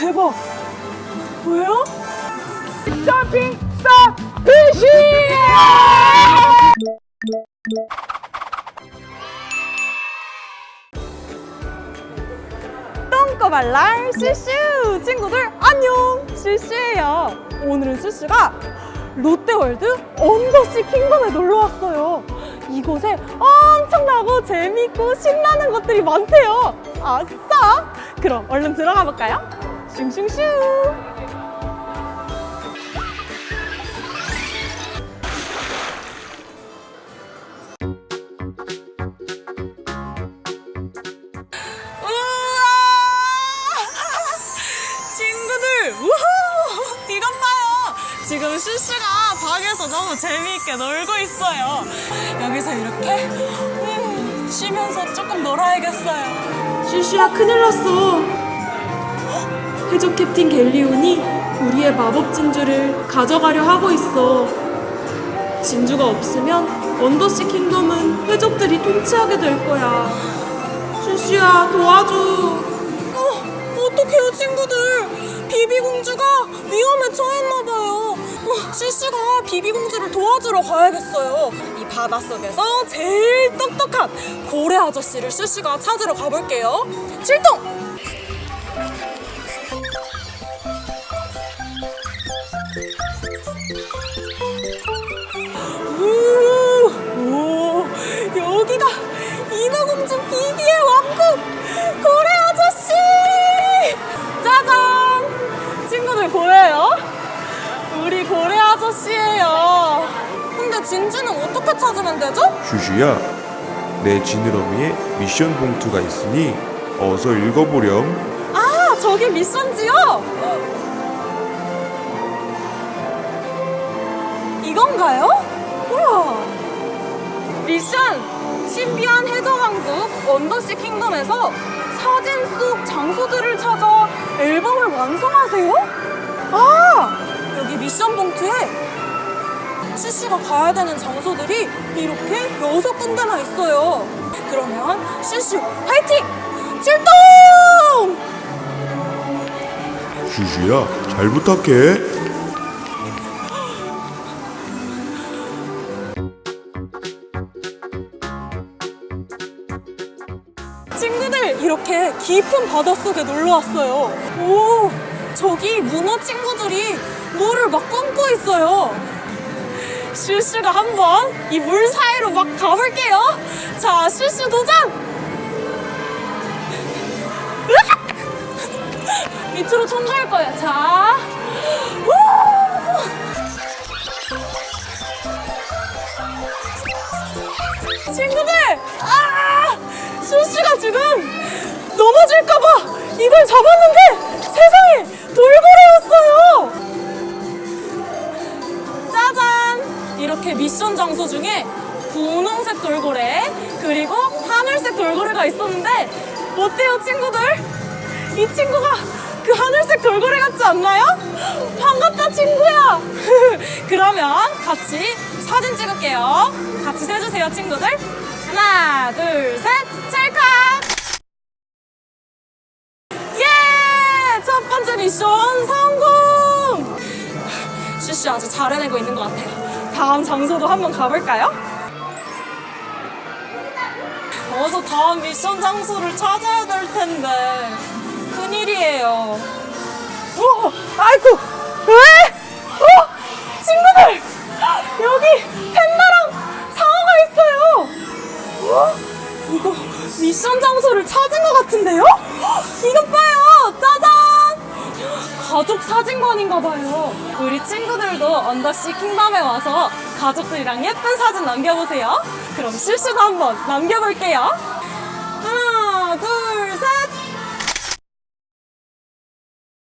대박. 뭐예요? 점핑 스타 피쉬! 똥꼬발랄 슈슈! 친구들 안녕! 슈슈예요. 오늘은 슈슈가 롯데월드 언더시 킹덤에 놀러 왔어요. 이곳에 엄청나고 재밌고 신나는 것들이 많대요. 아싸! 그럼 얼른 들어가 볼까요 슝슝슝! 친구들, 우후! 이것 봐요. 지금 슈슈가 방에서 너무 재미있게 놀고 있어요. 여기서 이렇게 음, 쉬면서 조금 놀아야겠어요. 슈슈야 큰일 났어. 해적 캡틴 갤리온이 우리의 마법 진주를 가져가려 하고 있어. 진주가 없으면 언더시 킹덤은 해적들이 통치하게 될 거야. 슈슈야 도와줘. 어, 어떡해요, 친구들. 비비공주가 위험에 처했나봐요. 어, 슈슈가 비비공주를 도와주러 가야겠어요. 이 바닷속에서 제일 똑똑한 고래 아저씨를 슈슈가 찾으러 가볼게요. 출동! 고래 아저씨 짜잔 친구들 보여요? 우리 고래 아저씨예요 근데 진주는 어떻게 찾으면 되죠? 슈슈야, 내 지느러미에 미션 봉투가 있으니 어서 읽어보렴. 아 저기 미션지요? 이건가요? 우와 미션 신비한 해적왕국 언더시 킹덤에서 사진 속 장소들을 찾아 앨범을 완성하세요? 아 여기 미션 봉투에 CC가 가야 되는 장소들이 이렇게 여섯 군데나 있어요 그러면 CC 화이팅! 출동! 슈슈야, 잘 부탁해. 이렇게 깊은 바닷속에 놀러 왔어요. 오, 저기 문어 친구들이 물을 막 뿜고 있어요. 슈슈가 한번 이 물 사이로 막 가볼게요. 자, 슈슈 도전! 밑으로 통과할 거예요. 자, 우! 친구들! 아! 슈슈가 지금 넘어질까봐 이걸 잡았는데 세상에 돌고래였어요! 짜잔! 이렇게 미션 장소 중에 분홍색 돌고래 그리고 하늘색 돌고래가 있었는데 어때요 친구들? 이 친구가 그 하늘색 돌고래 같지 않나요? 반갑다 친구야! 그러면 같이 사진 찍을게요 같이 세주세요 친구들 하나 둘 셋 찰칵 예! 첫 번째 미션 성공! 슈슈 아주 잘 해내고 있는 것 같아요. 다음 장소도 한번 가볼까요? 어서 다음 미션 장소를 찾아야 될 텐데 큰일이에요. 오, 아이고, 왜? 어, 친구들 여기 팬다랑 상어가 있어요. 어? 이거 미션 장소를 찾은 것 같은데요? 이것 봐요! 짜잔! 가족 사진관인가 봐요. 우리 친구들도 언더시 킹덤에 와서 가족들이랑 예쁜 사진 남겨보세요. 그럼 실수도 한번 남겨볼게요. 하나, 둘, 셋!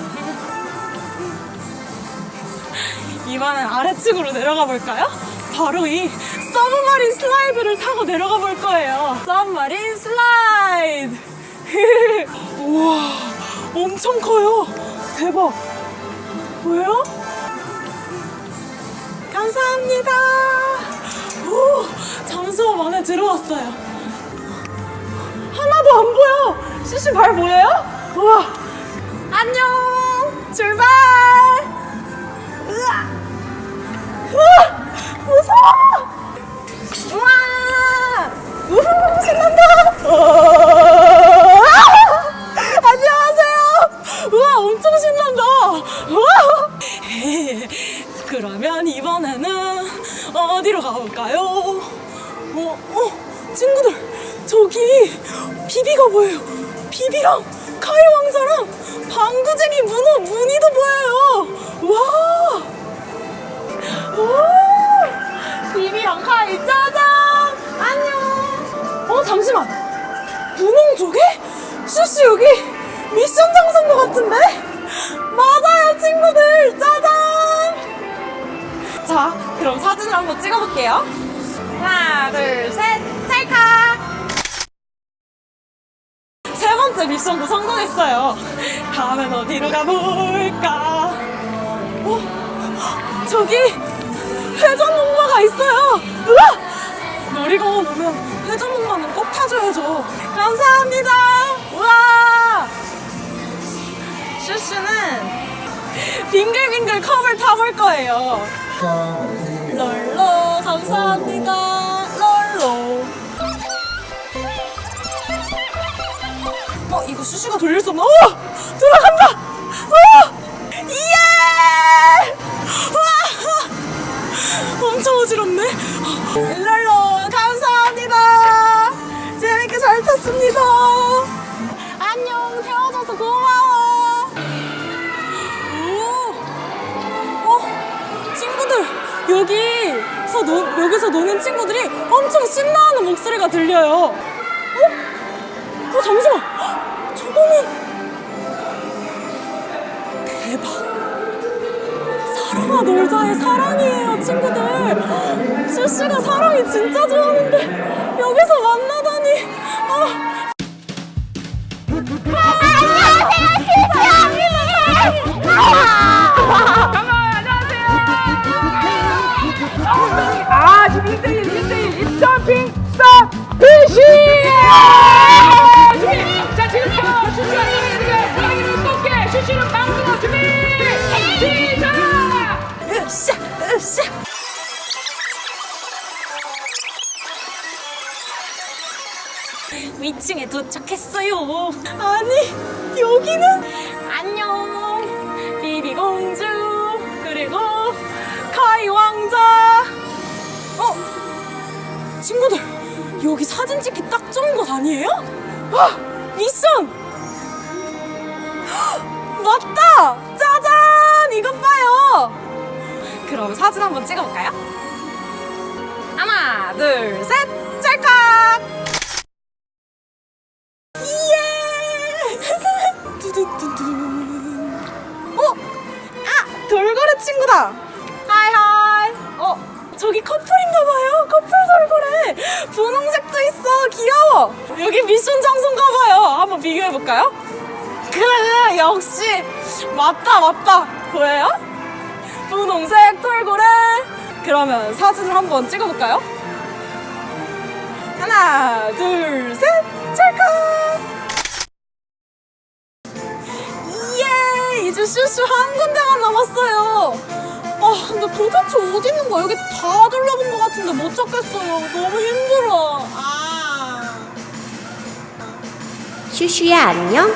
이번엔 아래층으로 내려가 볼까요? 바로 이 서브마린 슬라이드를 타고 내려가 볼 거예요. 서브마린 슬라이드. 우와, 엄청 커요. 대박. 뭐예요? 감사합니다. 오, 잠수함 안에 들어왔어요. 하나도 안 보여. 시시 발 보여요? 우와. 안녕. 출발! 으아! 으아! 우와! 우후, 신난다! 어! 안녕하세요! 우와, 엄청 신난다! 그러면 이번에는 어디로 가볼까요? 어, 어, 친구들, 저기 비비가 보여요. 비비랑 카이 왕자랑 방구쟁이 문어 무늬도 보여요. 와! 와! 비비랑 카이! 어, 잠시만! 분홍 조개? 슈슈 여기 미션 장소인 것 같은데? 맞아요, 친구들! 짜잔! 자, 그럼 사진을 한번 찍어볼게요. 하나, 둘, 셋, 찰칵! 세 번째 미션도 성공했어요. 다음엔 어디로 가볼까? 어, 저기 회전 목마가 있어요. 우와! 놀이공원 오면 회전 목마는 꼭 타줘야죠. 감사합니다. 우와! 슈슈는 빙글빙글 컵을 타볼 거예요. 롤로 감사합니다. 롤로. 어 이거 슈슈가 돌릴 수 없나? 어 돌아간다. 어 예! 와 엄청 어지럽네. 롤 탔습니다. 안녕 태워줘서 고마워. 오. 어, 친구들 여기서 노, 여기서 노는 친구들이 엄청 신나하는 목소리가 들려요. 어? 어 잠시만. 헉, 저거는 대박. 사랑아 놀자의 사랑이에요, 친구들. 슈슈가 사랑이 진짜 좋아하는데 여기서 만나 2층에 도착했어요. 아니, 여기는 안녕. 비비공주 그리고 카이 왕자. 어? 친구들, 여기 사진 찍기 딱 좋은 곳 아니에요? 아, 미션. 맞다. 짜잔, 이것 봐요. 그럼 사진 한번 찍어볼까요? 하나, 둘, 셋, 찰칵! 돌고래 친구다! 하이 하이! 어, 저기 커플인가 봐요. 커플 돌고래. 분홍색도 있어. 귀여워. 여기 미션 장소인가 봐요. 한번 비교해 볼까요? 그래, 역시. 맞다, 맞다. 보여요? 분홍색 돌고래. 그러면 사진을 한번 찍어볼까요? 하나, 둘, 셋, 슈슈 한 군데만 남았어요. 아, 근데 도대체 어디 있는 거야? 여기 다 둘러본 것 같은데 못 찾겠어요. 너무 힘들어. 아. 슈슈야 안녕?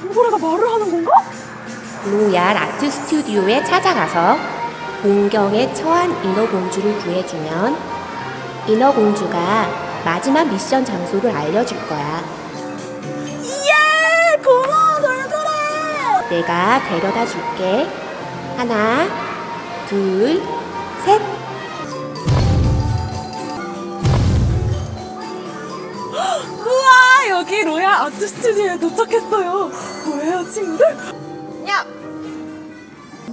돌고래가 말을 하는 건가? 로얄 아트 스튜디오에 찾아가서 공경에 처한 인어공주를 구해주면 인어공주가 마지막 미션 장소를 알려줄 거야. 내가 데려다 줄게. 하나, 둘, 셋. 우와 여기 로얄 아트 스튜디오에 도착했어요 뭐예요 친구들? 야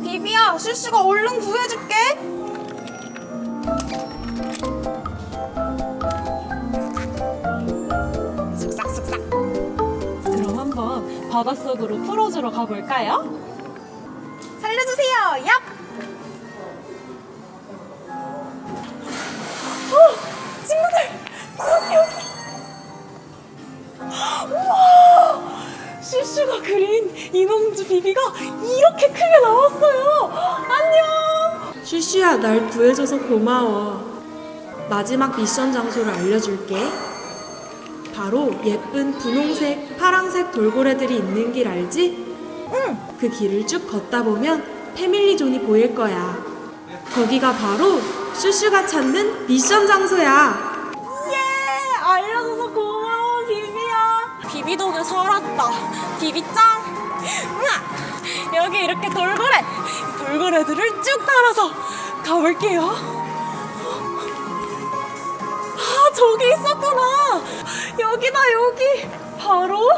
비비야 슈슈가 얼른 구해줄게 바닷속으로 풀어주러 가볼까요? 살려주세요 얍 어, 친구들 여기 여기 우와 슈슈 슈슈가 그린 인어공주 비비가 이렇게 크게 나왔어요. 안녕. 슈슈야, 날 구해줘서 고마워. 마지막 미션 장소를 알려줄게. 바로 예쁜 분홍색, 파랑색 돌고래들이 있는 길 알지? 응. 그 길을 쭉 걷다 보면 패밀리 존이 보일 거야. 거기가 바로 슈슈가 찾는 미션 장소야. 예, 알려줘서 고마워 비비야. 비비 덕에 살았다. 비비 짱. 우와, 여기 이렇게 돌고래, 이 돌고래들을 쭉 따라서 가볼게요. 저기 있었구나. 여기다 여기. 바로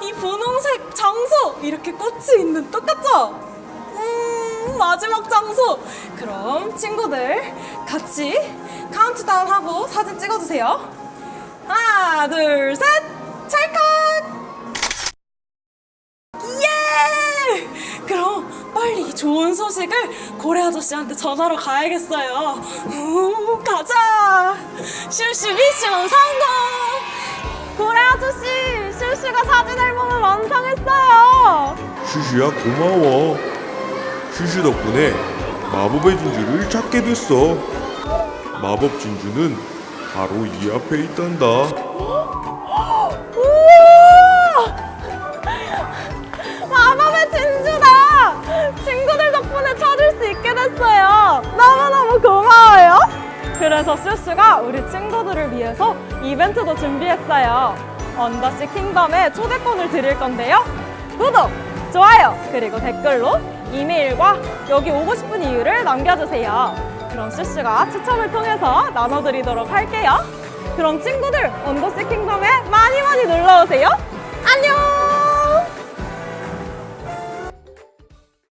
이 분홍색 장소 이렇게 꽃이 있는 똑같죠? 음, 마지막 장소. 그럼 친구들 같이 카운트다운 하고 사진 찍어주세요. 하나, 둘, 셋, 찰칵! 빨리 좋은 소식을 고래 아저씨한테 전하러 가야겠어요. 우, 가자! 슈슈 미션 성공! 고래 아저씨, 슈슈가 사진 앨범을 완성했어요. 슈슈야 고마워. 슈슈 덕분에 마법의 진주를 찾게 됐어. 마법 진주는 바로 이 앞에 있단다. 너무너무 고마워요. 그래서 슈슈가 우리 친구들을 위해서 이벤트도 준비했어요. 언더시 킹덤에 초대권을 드릴 건데요. 구독, 좋아요, 그리고 댓글로 이메일과 여기 오고 싶은 이유를 남겨주세요. 그럼 슈슈가 추첨을 통해서 나눠드리도록 할게요. 그럼 친구들 언더시 킹덤에 많이 많이 놀러 오세요. 안녕.